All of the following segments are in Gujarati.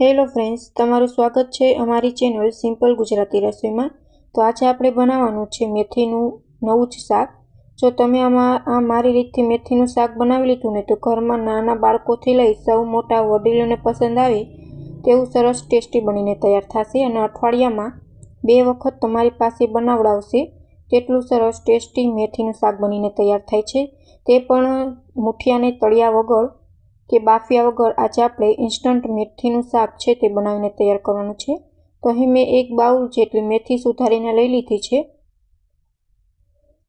હેલો ફ્રેન્ડ્સ તમારું સ્વાગત છે અમારી ચેનલ સિમ્પલ ગુજરાતી રસોઈમાં. તો આજે આપણે બનાવવાનું છે મેથીનું નવું જ શાક. જો તમે આમાં, આ મારી રીતથી મેથીનું શાક બનાવી લીધું ને તો ઘરમાં નાના બાળકોથી લઈ સૌ મોટા વડીલોને પસંદ આવે તેવું સરસ ટેસ્ટી બનીને તૈયાર થશે અને અઠવાડિયામાં બે વખત તમારી પાસે બનાવડાવશે તેટલું સરસ ટેસ્ટી મેથીનું શાક બનીને તૈયાર થાય છે. તે પણ મુઠિયાને તળિયા વગર કે બાફિયા વગર આજે આપણે ઇન્સ્ટન્ટ મેથીનું શાક છે તે બનાવીને તૈયાર કરવાનું છે. તો અહીં મેં એક બાઉલ જેટલી મેથી સુધારીને લઈ લીધી છે.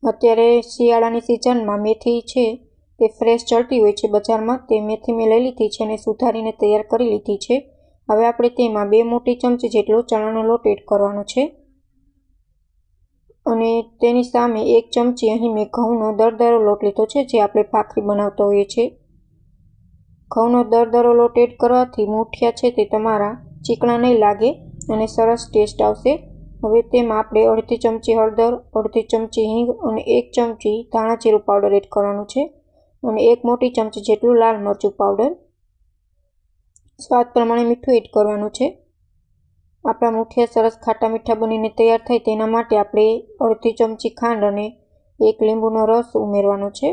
અત્યારે શિયાળાની સિઝનમાં મેથી છે તે ફ્રેશ ચડતી હોય છે બજારમાં. તે મેથી મેં લઈ લીધી છે અને સુધારીને તૈયાર કરી લીધી છે. હવે આપણે તેમાં બે મોટી ચમચી જેટલો ચણાનો લોટ એડ કરવાનો છે. અને તેની સામે એક ચમચી અહીં મેં ઘઉંનો દરદરો લોટ લીધો છે જે આપણે ભાખરી બનાવતા હોઈએ છીએ. ઘઉંનો દરદરો એડ કરવાથી મૂઠિયા છે તે તમારા ચીકણા નહીં લાગે અને સરસ ટેસ્ટ આવશે. હવે તેમાં આપણે અડધી ચમચી હળદર, અડધી ચમચી હિંગ અને એક ચમચી ધાણા જીરું પાવડર એડ કરવાનું છે અને એક મોટી ચમચી જેટલું લાલ મરચું પાવડર. સ્વાદ પ્રમાણે મીઠું એડ કરવાનું છે. આપણા મૂઠિયા સરસ ખાટા મીઠા બનીને તૈયાર થાય તેના માટે આપણે અડધી ચમચી ખાંડ અને એક લીંબુનો રસ ઉમેરવાનો છે.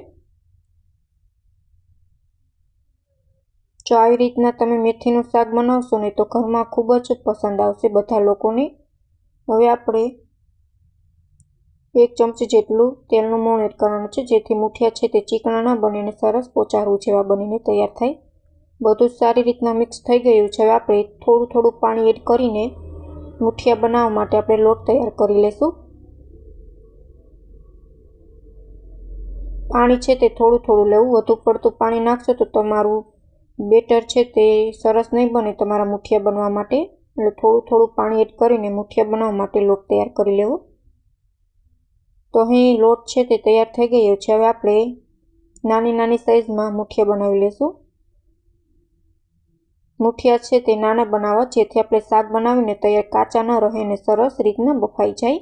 જો આવી રીતના તમે મેથીનું શાક બનાવશો ને તો ઘરમાં ખૂબ જ પસંદ આવશે બધા લોકોને. હવે આપણે એક ચમચી જેટલું તેલનું મોણ એડ કરવાનું છે, જેથી મૂઠિયા છે તે ચીકણા ના બને અને સરસ પોચારું જેવા બનીને તૈયાર થાય. બધું સારી રીતના મિક્સ થઈ ગયું છે. હવે આપણે થોડું થોડું પાણી એડ કરીને મુઠિયા બનાવવા માટે આપણે લોટ તૈયાર કરી લેશું. પાણી છે તે થોડું થોડું લેવું. વધુ પડતું પાણી નાખશો તો તમારું બેટર છે તે સરસ નહીં બને તમારા મુઠિયા બનવા માટે. એટલે થોડું થોડું પાણી એડ કરીને મુઠિયા બનાવવા માટે લોટ તૈયાર કરી લેવો. તો અહીં લોટ છે તે તૈયાર થઈ ગયો છે. હવે આપણે નાની નાની સાઇઝમાં મુઠિયા બનાવી લેશું. મુઠિયા છે તે નાના બનાવવા, જેથી આપણે શાક બનાવીને તૈયાર કાચા ન રહે અને સરસ રીતના બફાઈ જાય.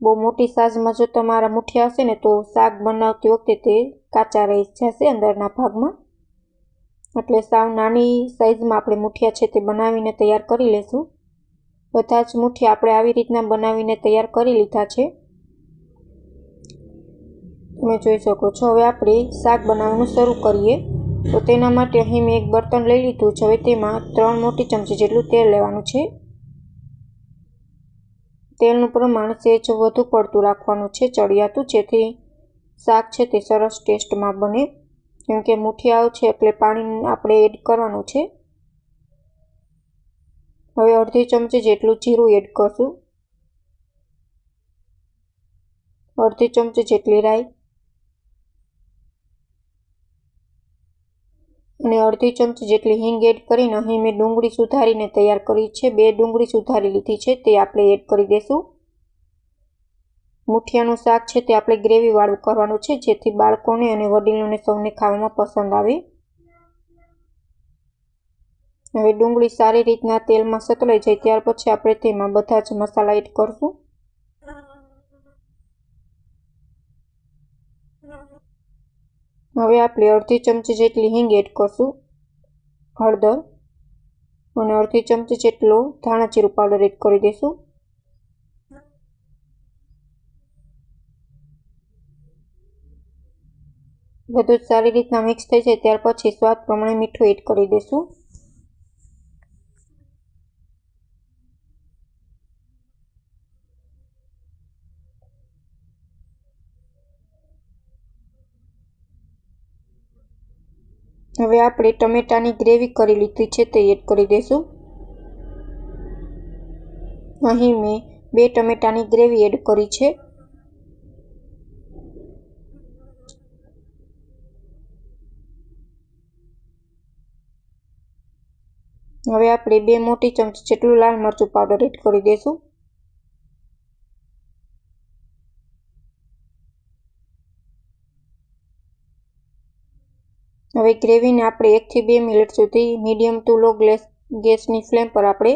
બહુ મોટી સાઇઝમાં જો તમારા મુઠિયા હશે ને તો શાક બનાવતી વખતે તે કાચા રહી જશે અંદરના ભાગમાં. એટલે સાવ નાની સાઇઝમાં આપણે મુઠિયા છે તે બનાવીને તૈયાર કરી લેશું. બધા જ મુઠિયા આપણે આવી રીતના બનાવીને તૈયાર કરી લીધા છે. તમે જોઈ શકો છો, હવે આપણે શાક બનાવવાનું શરૂ કરીએ. તો તેના માટે અહીં મેં એક બર્તન લઈ લીધું છે. હવે તેમાં ત્રણ મોટી ચમચી જેટલું તેલ લેવાનું છે. તેલનું પ્રમાણ સેજ વધુ પડતું રાખવાનું છે ચડિયાતું, જેથી શાક છે તે સરસ ટેસ્ટમાં બને. કેમ કે મુઠિયાઓ છે એટલે પાણી આપણે એડ કરવાનું છે. હવે અડધી ચમચી જેટલું જીરું એડ કરશું. અડધી ચમચી જેટલી રાઈ. અને અડધી ચમચી જેટલી હિંગ એડ કરીને અહીં મેં ડુંગળી સુધારીને તૈયાર કરી છે. બે ડુંગળી સુધારી લીધી છે તે આપણે એડ કરી દઈશું મુઠિયાનું શાક છે તે આપણે ગ્રેવીવાળું કરવાનું છે, જેથી બાળકોને અને વડીલોને સૌને ખાવામાં પસંદ આવે. હવે ડુંગળી સારી રીતના તેલમાં સતલાઈ જાય, ત્યાર પછી આપણે તેમાં બધા જ મસાલા એડ કરશું. હવે આપણે અડધી ચમચી જેટલી હિંગ એડ કરશું, હળદર, અને અડધી ચમચી જેટલો ધાણા જીરું પાવડર એડ કરી દઈશું. બધું સારી રીતના મિક્સ થઈ જાય ત્યાર પછી સ્વાદ પ્રમાણે મીઠું એડ કરી દઈશું. હવે આપણે ટમેટાની ગ્રેવી કરી લીધી છે તે એડ કરી દઈશું. અહીં મેં બે ટમેટાની ગ્રેવી એડ કરી છે. હવે આપણે બે મોટી ચમચી જેટલું લાલ મરચું પાવડર એડ કરી દઈશું હવે ગ્રેવીને આપણે એકથી બે મિનિટ સુધી મીડિયમ ટુ લો ગેસ ગેસની ફ્લેમ પર આપણે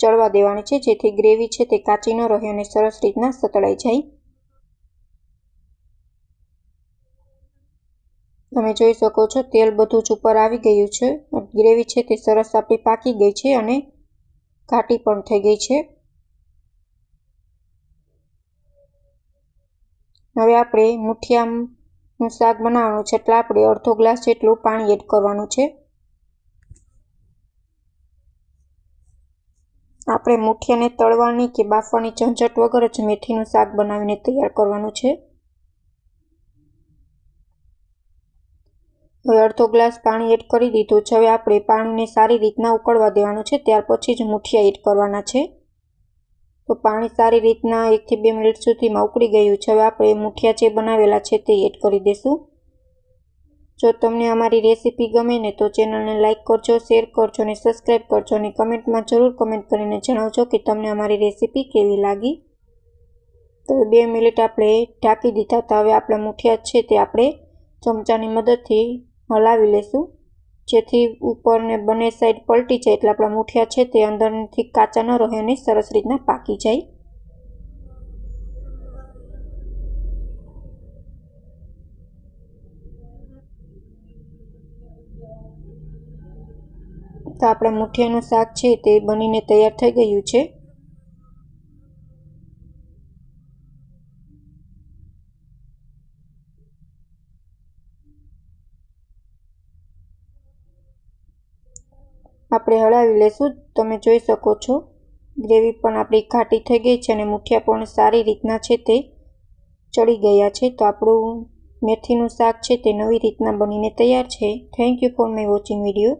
ચડવા દેવાની છે, જેથી ગ્રેવી છે તે કાચી ન રહે અને સરસ રીતના સતળાઈ જાય. તમે જોઈ શકો છો, તેલ બધું જ ઉપર આવી ગયું છે. ગ્રેવી છે તે સરસ આપણી પાકી ગઈ છે અને ઘાટી પણ થઈ ગઈ છે. હવે આપણે મુઠિયાનું શાક બનાવવાનું છે, એટલે આપણે અડધો ગ્લાસ જેટલું પાણી એડ કરવાનું છે. આપણે મુઠિયાને તળવાની કે બાફવાની ઝંઝટ વગર જ મેથીનું શાક બનાવીને તૈયાર કરવાનું છે. હવે અડધો ગ્લાસ પાણી એડ કરી દીધું છે. હવે આપણે પાણીને સારી રીતના ઉકળવા દેવાનું છે. ત્યાર પછી જ મુઠિયા એડ કરવાના છે. તો પાણી સારી રીતના એકથી બે મિનિટ સુધીમાં ઉકળી ગયું છે. હવે આપણે મુઠિયા જે બનાવેલા છે તે એડ કરી દઈશું જો તમને અમારી રેસીપી ગમે ને તો ચેનલને લાઇક કરજો, શેર કરજો અને સબસ્ક્રાઈબ કરજો અને કમેન્ટમાં જરૂર કમેન્ટ કરીને જણાવજો કે તમને અમારી રેસીપી કેવી લાગી. તો બે મિનિટ આપણે ઢાંકી દીધા હતા. હવે આપણા મુઠિયા છે તે આપણે ચમચાની મદદથી હલાવી લેશું. જેથી ઉપરને બંને સાઈડ પલટી જાય એટલે આપણા મૂઠિયા છે તે અંદરથી કાચા ન રહે અને સરસ રીતના પાકી જાય. તો આપણા મૂઠિયાનું શાક છે તે બનીને તૈયાર થઈ ગયું છે. આપણે હળાવી લેશું. તમે જોઈ શકો છો, ગ્રેવી પણ આપણી ઘાટી થઈ ગઈ છે અને મુઠિયા પણ સારી રીતના છે તે ચડી ગયા છે. તો આપણું મેથીનું શાક છે તે નવી રીતના બનીને તૈયાર છે. Thank you for my watching video